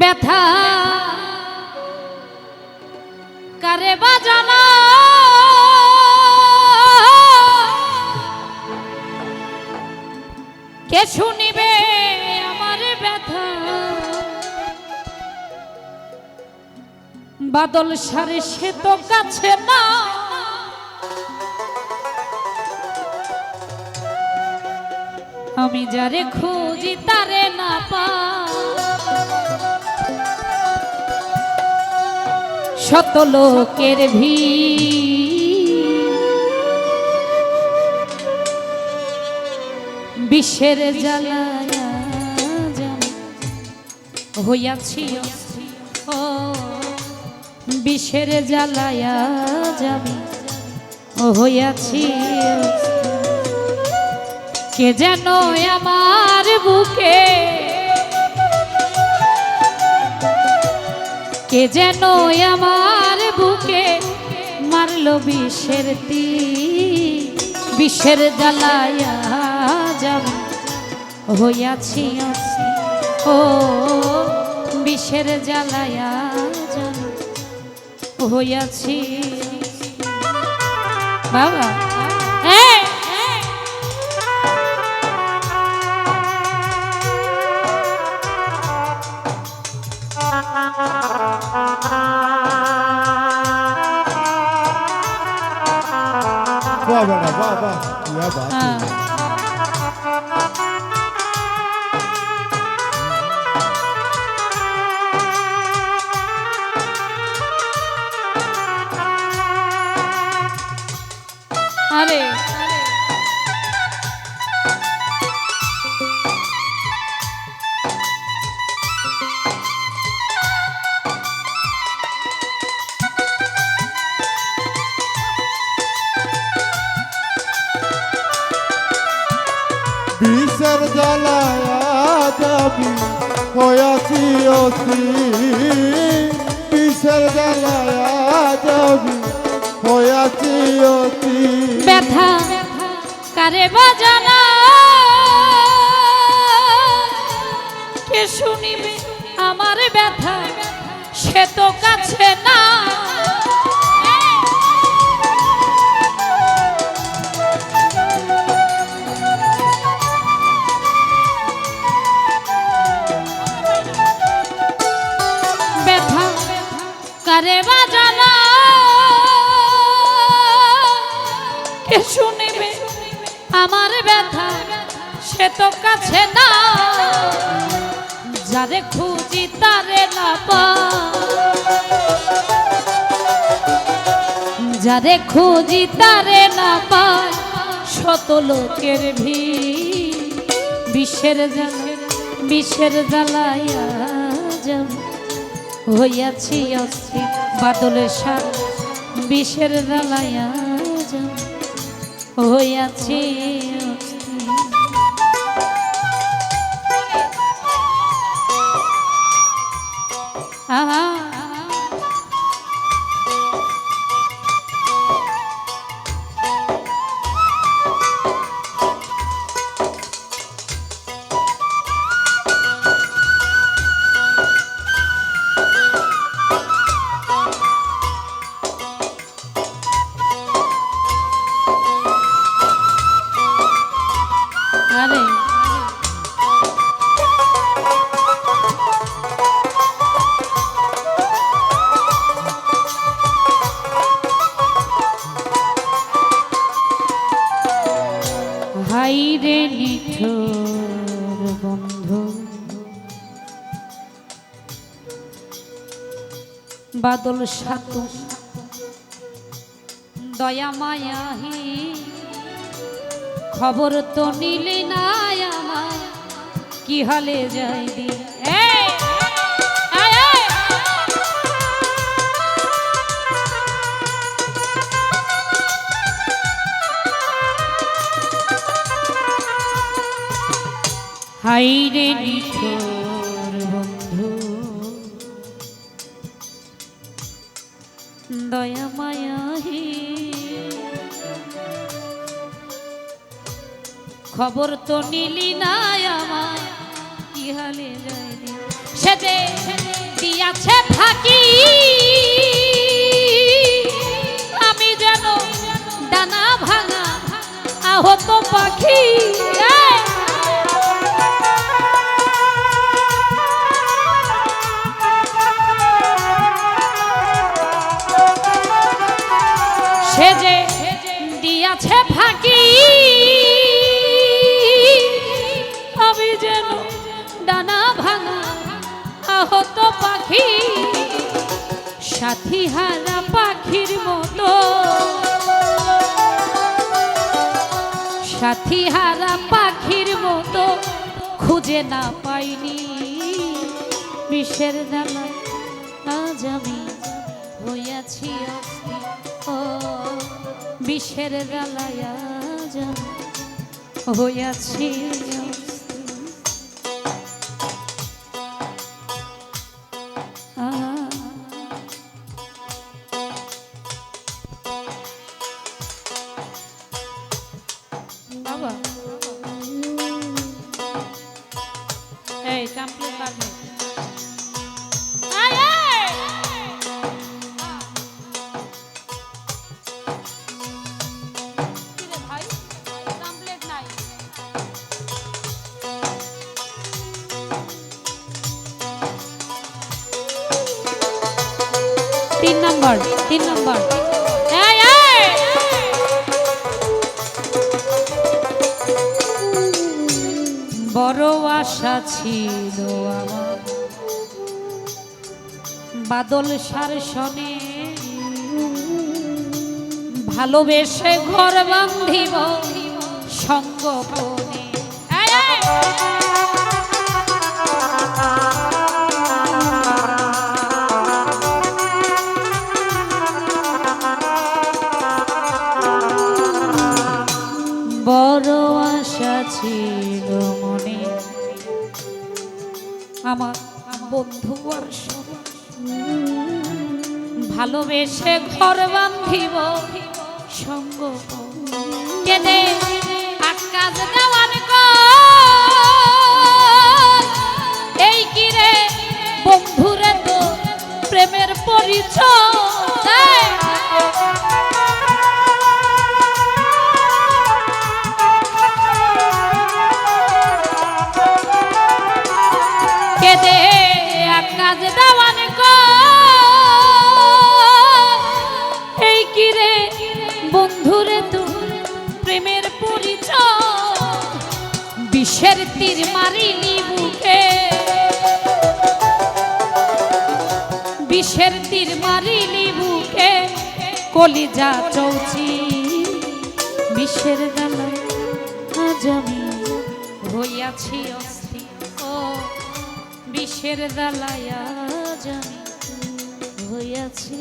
ব্যথা। কারে বাজানা? কে শুনিবে আমার ব্যথা? বাদল সারে সে তো কাছে না। আমি যারে খুঁজি তারে না পা শত লোকের বিশ্বের জ্বালায়া যেন হইয়াছি। ও বিশ্বের জ্বালায়া যাবি হইয়াছি কে যেন আমার বুকে কে যেন আমার বুকে মারলো বিষের তি বিষের জ্বালায়া যাব হইয়াছি। ও, বিষের জ্বালায়া যাব হইয়াছি বাবা। वाह बेटा वाह वाह क्या बात है হ্যাঁ বিষের জ্বালায়া হয়াছি অতি। বিষের জ্বালায়া হয়াছি অতি। ব্যথা কারে বাজানা? কে শুনিবে আমার ব্যথা? সে তো কাছে ব্যথা সে তো কাছে না। যারে খুঁজি তারে না পা। যারে খুঁজি তারে না পায় শত লোকের ভিড়। বিশ্বের জ্বালা বিশ্বের জ্বালাইয়া হইয়াছি অস্থির বাদলের সার। বিষের জ্বালাইয়া হইয়াছি Uh-huh. বাদল সাতু দয়া মায়াহি খবর তো নিলি না কি হালে যাই। হাই রে নিঠোর দয়া মায়াহি। খবর তো নিলি না আমায় কি হালে যায় রে? সে যে আমি যেন ডানা ভাঙা আহত পাখি। পাখি সাথী হারা পাখির মতো। সাথী হারা পাখির মতো খুঁজে না পাইনি। বিষের দালায় আজ আমি হইয়াছি ও, বিষের দালায় আজ আমি হইয়াছি এই কমপ্লিট নাই। তিন নম্বর তিন নম্বর। বড় ছিল বাদল সার শনে ভালোবেসে ঘর বান্ধিব সঙ্গপনে ভালোবেসে ঘর বান্ধিব সঙ্গ কেনে আকাশ দেওয়ান এই কিরে বন্ধুরে তো প্রেমের পরিচয়? তীর মারিলি বুকে। বিষের তীর মারিলি বুকে। কলিজা চৌচি, বিষের গালায় আজ আমি হইয়াছি অস্থির ও, বিষের দালায় আজ আমি হইয়াছি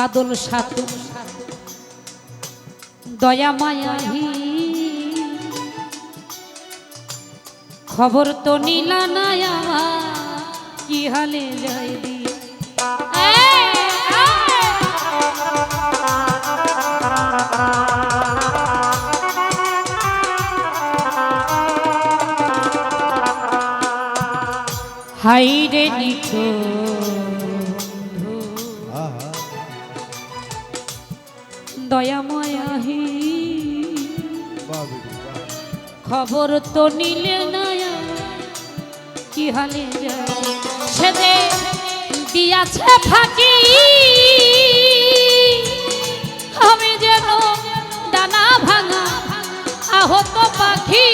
বাদল সাতু দয়া মায়াহি খবর তো নিলা আমার, কি হালে যাই দি। হাই রে নিঠো দয়াময়াহি বাবু খবর তো নিলে নয়া কি হালে যায়। সে যে দিয়াছে ফাঁকি। আমি যেন ডানা ভাঙা আহত পাখি।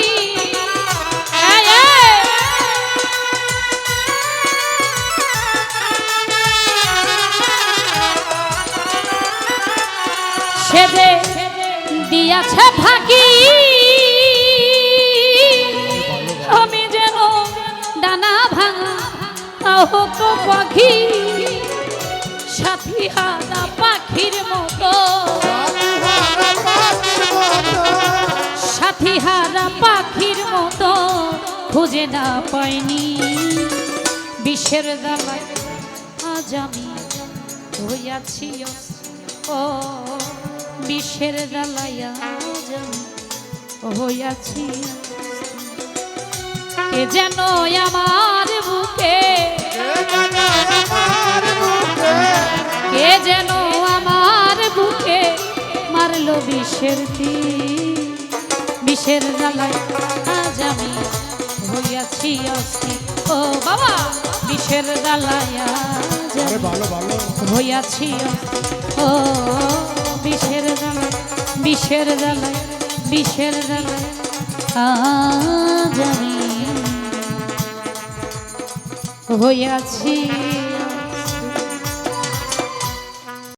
দিয়াছে ফাঁকি। আমি যেন ডানা ভাঙা আহত পাখি, সাথী হারা পাখির মতো। সাথী হারা পাখির মতো খুঁজে না পাইনি। বিশ্বের দালায় আজ আমি হইয়াছি ও বিশ্বের দালায় হইয়াছি। কে যেন আমার বুকে কে যেন আমার বুকে মারলো বিষের তীর। বিষের জ্বালায় আজ আমি হইয়াছি অস্থির ও বাবা বিষের জ্বালায় আজ হইয়াছি ও বিষের জ্বালায় বিষের জ্বালায় বিষের জ্বালায় আজ আমি হইয়াছি